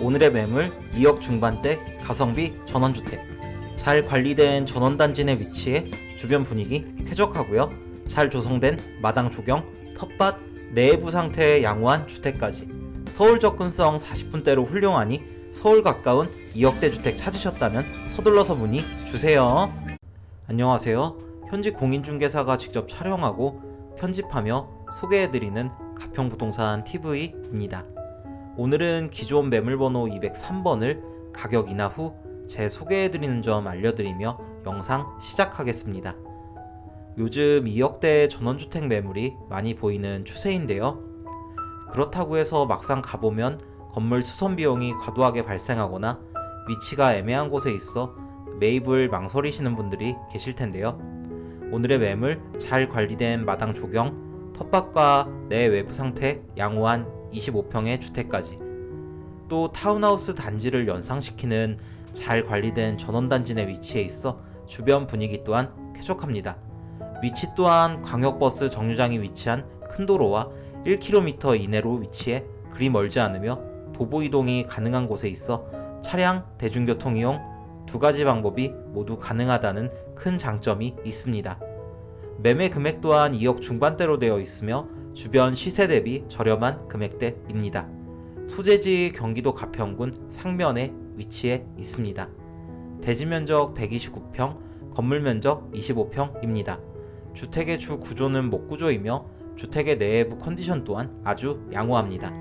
오늘의 매물 2억 중반대 가성비 전원주택. 잘 관리된 전원단지 내 위치에 주변 분위기 쾌적하고요. 잘 조성된 마당 조경, 텃밭, 내부 상태의 양호한 주택까지. 서울 접근성 40분대로 훌륭하니 서울 가까운 2억대 주택 찾으셨다면 서둘러서 문의 주세요. 안녕하세요. 현지 공인중개사가 직접 촬영하고 편집하며 소개해드리는 가평부동산 TV입니다. 오늘은 기존 매물번호 203번을 가격 인하 후 재소개해드리는 점 알려드리며 영상 시작하겠습니다. 요즘 2억대 전원주택 매물이 많이 보이는 추세인데요. 그렇다고 해서 막상 가보면 건물 수선 비용이 과도하게 발생하거나 위치가 애매한 곳에 있어 매입을 망설이시는 분들이 계실 텐데요. 오늘의 매물 잘 관리된 마당 조경, 텃밭과 내 외부 상태 양호한 25평의 주택까지 또 타운하우스 단지를 연상시키는 잘 관리된 전원단지 내 위치에 있어 주변 분위기 또한 쾌적합니다. 위치 또한 광역버스 정류장이 위치한 큰 도로와 1km 이내로 위치해 그리 멀지 않으며 도보 이동이 가능한 곳에 있어 차량, 대중교통 이용 두 가지 방법이 모두 가능하다는 큰 장점이 있습니다. 매매 금액 또한 2억 중반대로 되어 있으며 주변 시세 대비 저렴한 금액대입니다. 소재지 경기도 가평군 상면에 위치해 있습니다. 대지 면적 129평, 건물 면적 25평입니다. 주택의 주 구조는 목구조이며 주택의 내부 컨디션 또한 아주 양호합니다.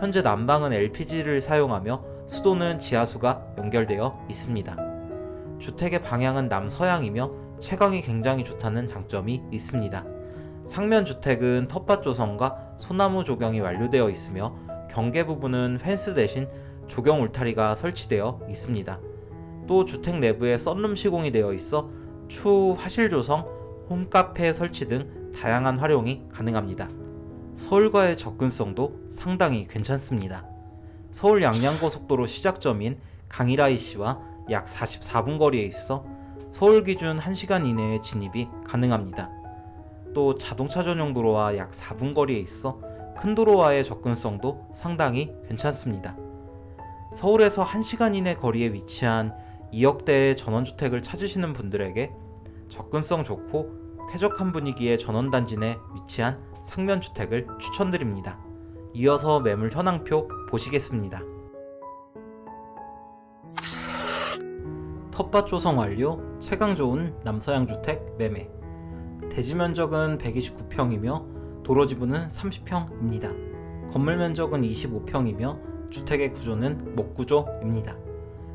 현재 난방은 LPG를 사용하며 수도는 지하수가 연결되어 있습니다. 주택의 방향은 남서향이며 채광이 굉장히 좋다는 장점이 있습니다. 상면 주택은 텃밭 조성과 소나무 조경이 완료되어 있으며 경계 부분은 펜스 대신 조경 울타리가 설치되어 있습니다. 또 주택 내부에 썬룸 시공이 되어 있어 추후 화실 조성, 홈카페 설치 등 다양한 활용이 가능합니다. 서울과의 접근성도 상당히 괜찮습니다. 서울 양양고속도로 시작점인 강일아이시와 약 44분 거리에 있어 서울 기준 1시간 이내에 진입이 가능합니다. 또 자동차 전용 도로와 약 4분 거리에 있어 큰 도로와의 접근성도 상당히 괜찮습니다. 서울에서 1시간 이내 거리에 위치한 2억대의 전원주택을 찾으시는 분들에게 접근성 좋고 쾌적한 분위기의 전원단지 내 위치한 상면주택을 추천드립니다. 이어서 매물 현황표 보시겠습니다. 텃밭 조성 완료, 채광 좋은 남서양 주택 매매. 대지 면적은 129평이며 도로 지분은 30평입니다. 건물 면적은 25평이며 주택의 구조는 목구조입니다.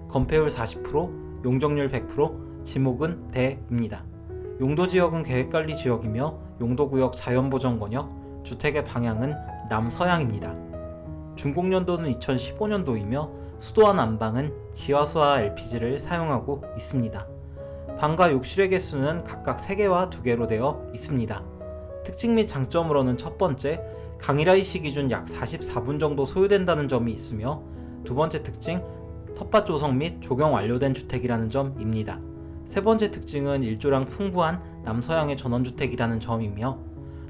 건폐율 40%, 용적률 100%, 지목은 대입니다. 용도 지역은 계획관리 지역이며 용도구역 자연보전권역, 주택의 방향은 남서향입니다. 준공연도는 2015년도이며 수도와 난방은 지하수와 LPG를 사용하고 있습니다. 방과 욕실의 개수는 각각 3개와 2개로 되어 있습니다. 특징 및 장점으로는 첫 번째, 강일아이시 기준 약 44분 정도 소요된다는 점이 있으며 두 번째 특징, 텃밭 조성 및 조경 완료된 주택이라는 점입니다. 세 번째 특징은 일조량 풍부한 남서향의 전원주택이라는 점이며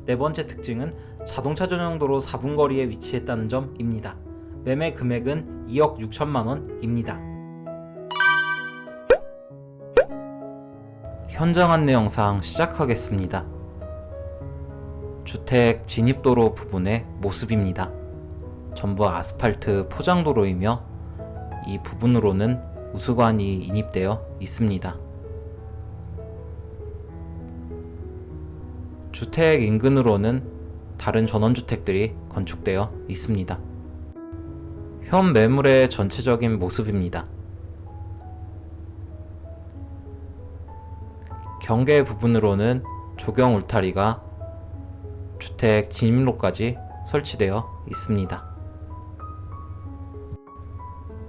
네 번째 특징은 자동차 전용도로 4분 거리에 위치했다는 점입니다. 매매 금액은 2억 6천만 원입니다. 현장 안내 영상 시작하겠습니다. 주택 진입도로 부분의 모습입니다. 전부 아스팔트 포장도로이며 이 부분으로는 우수관이 인입되어 있습니다. 주택 인근으로는 다른 전원주택들이 건축되어 있습니다. 현 매물의 전체적인 모습입니다. 경계 부분으로는 조경 울타리가 주택 진입로까지 설치되어 있습니다.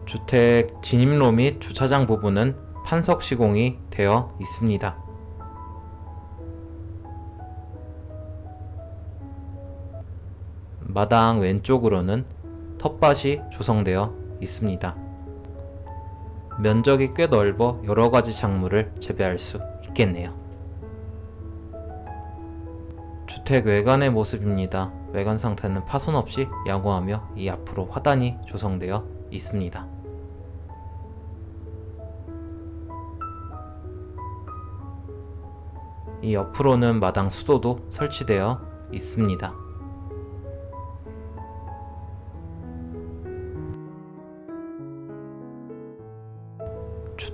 주택 진입로 및 주차장 부분은 판석 시공이 되어 있습니다. 마당 왼쪽으로는 텃밭이 조성되어 있습니다. 면적이 꽤 넓어 여러 가지 작물을 재배할 수 있겠네요. 주택 외관의 모습입니다. 외관 상태는 파손 없이 양호하며 이 앞으로 화단이 조성되어 있습니다. 이 옆으로는 마당 수도도 설치되어 있습니다.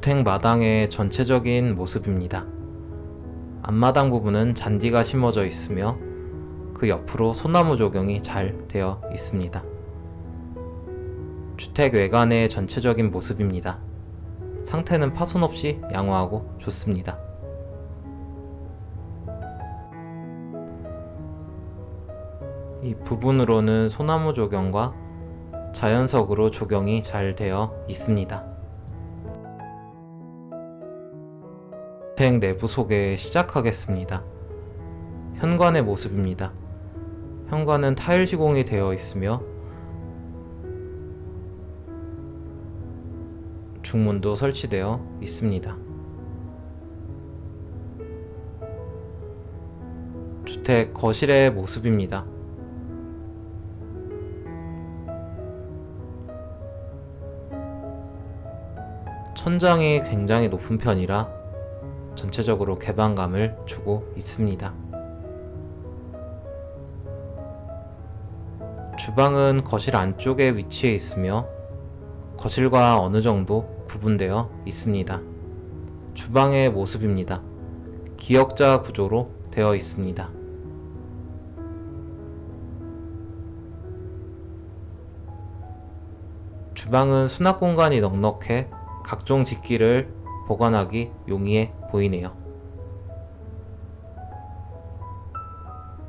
주택 마당의 전체적인 모습입니다. 앞마당 부분은 잔디가 심어져 있으며 그 옆으로 소나무 조경이 잘 되어 있습니다. 주택 외관의 전체적인 모습입니다. 상태는 파손 없이 양호하고 좋습니다. 이 부분으로는 소나무 조경과 자연석으로 조경이 잘 되어 있습니다. 주택 내부 소개 시작하겠습니다. 현관의 모습입니다. 현관은 타일 시공이 되어 있으며 중문도 설치되어 있습니다. 주택 거실의 모습입니다. 천장이 굉장히 높은 편이라 전체적으로 개방감을 주고 있습니다. 주방은 거실 안쪽에 위치해 있으며 거실과 어느 정도 구분되어 있습니다. 주방의 모습입니다. 기역자 구조로 되어 있습니다. 주방은 수납 공간이 넉넉해 각종 집기를 보관하기 용이해 보이네요.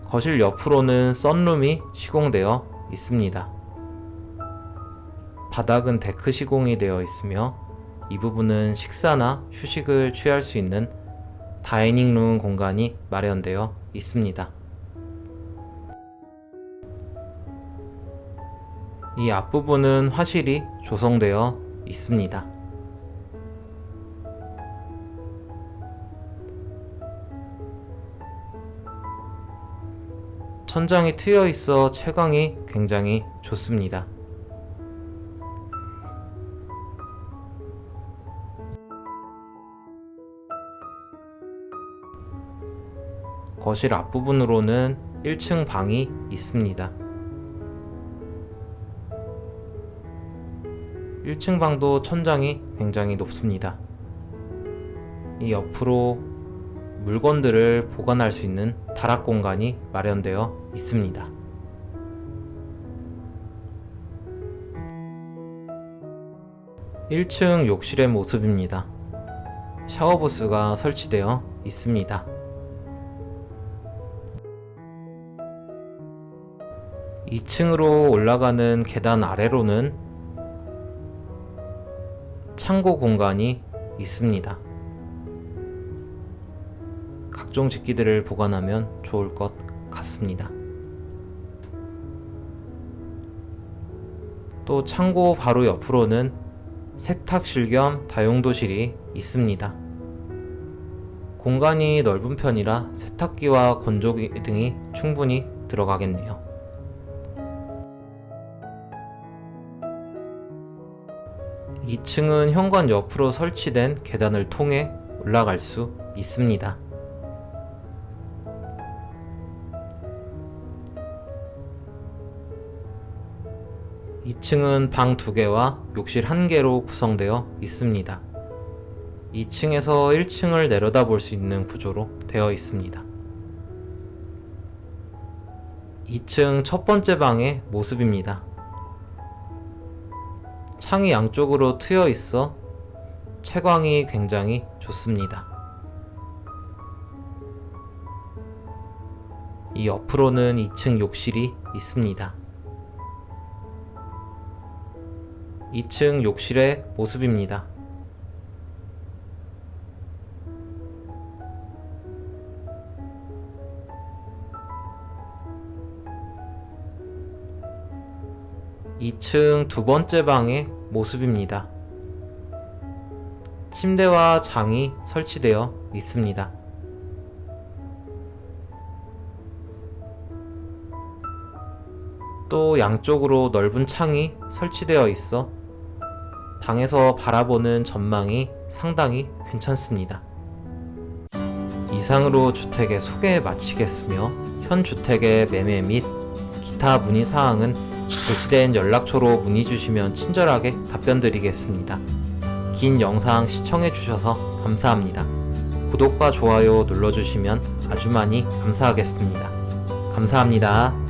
거실 옆으로는 썬룸이 시공되어 있습니다. 바닥은 데크 시공이 되어 있으며 이 부분은 식사나 휴식을 취할 수 있는 다이닝룸 공간이 마련되어 있습니다. 이 앞부분은 화실이 조성되어 있습니다. 천장이 트여 있어 채광이 굉장히 좋습니다. 거실 앞부분으로는 1층 방이 있습니다. 1층 방도 천장이 굉장히 높습니다. 이 옆으로 물건들을 보관할 수 있는 다락 공간이 마련되어 있습니다. (1층) 욕실의 모습입니다. 샤워부스가 설치되어 있습니다. 2층으로 올라가는 계단 아래로는 창고 공간이 있습니다. 각종 집기들을 보관하면 좋을 것 같습니다. 또 창고 바로 옆으로는 세탁실 겸 다용도실이 있습니다. 공간이 넓은 편이라 세탁기와 건조기 등이 충분히 들어가겠네요. 2층은 현관 옆으로 설치된 계단을 통해 올라갈 수 있습니다. 2층은 방 2개와 욕실 1개로 구성되어 있습니다. 2층에서 1층을 내려다 볼 수 있는 구조로 되어 있습니다. 2층 첫 번째 방의 모습입니다. 창이 양쪽으로 트여 있어 채광이 굉장히 좋습니다. 이 옆으로는 2층 욕실이 있습니다. 2층 욕실의 모습입니다. (2층) 두 번째 방의 모습입니다. 침대와 장이 설치되어 있습니다. 또 양쪽으로 넓은 창이 설치되어 있어 방에서 바라보는 전망이 상당히 괜찮습니다. 이상으로 주택의 소개 마치겠으며 현 주택의 매매 및 기타 문의 사항은 게시된 연락처로 문의 주시면 친절하게 답변 드리겠습니다. 긴 영상 시청해 주셔서 감사합니다. 구독과 좋아요 눌러주시면 아주 많이 감사하겠습니다. 감사합니다.